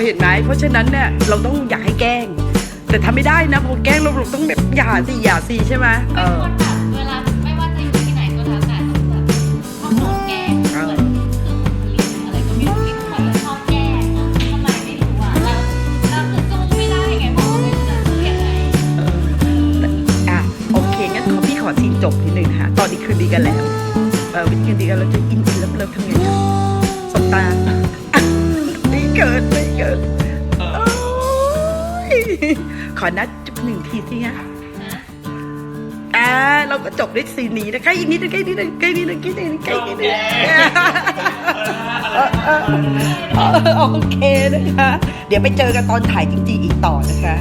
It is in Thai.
ราะฉะนั้นเนี่ยเราต้องอย่าให้แกล้ง แต่ทำไม่ได้นะพอแกล้งเราเราต้องแบบอย่าสิอย่าสิใช่ไหมเอเป็นอคนแบบเวลาไม่ว่าจะอยู่ที่ไหนก็แล้วแต่ต้องแบบชอบโดนแกล้งเออเหมือนคือบุคลิกอะไรก็ไม่รู้มีคนชอบแกล้งอะทำไมไม่รู้อะแล้วแล้วคือสู้ไม่ได้ไงเพราะว่าไม่รู้จะสู้ยังไงอะโอเคงั้นขอพี่ขอซีนจบนิดนึงนะคะตอนนี้คืนดีกันแล้วเออวิธีคืนดีกันเราจะอินอินเลิฟเลิฟทำไงคะสบตาอ่ ขอนัดจุดหนึ่งทีสิฮะนะอ่าเราก็จบด้วยซีนนี้นะคะอีกนิดนึงใกล้นิดนึงใกล้นิดนึงใกล้นิดนึงใกล้นิดนึงโอเคนะคะ เดี๋ยวไปเจอกันตอนถ่ายจริงๆอีกต่อนะคะ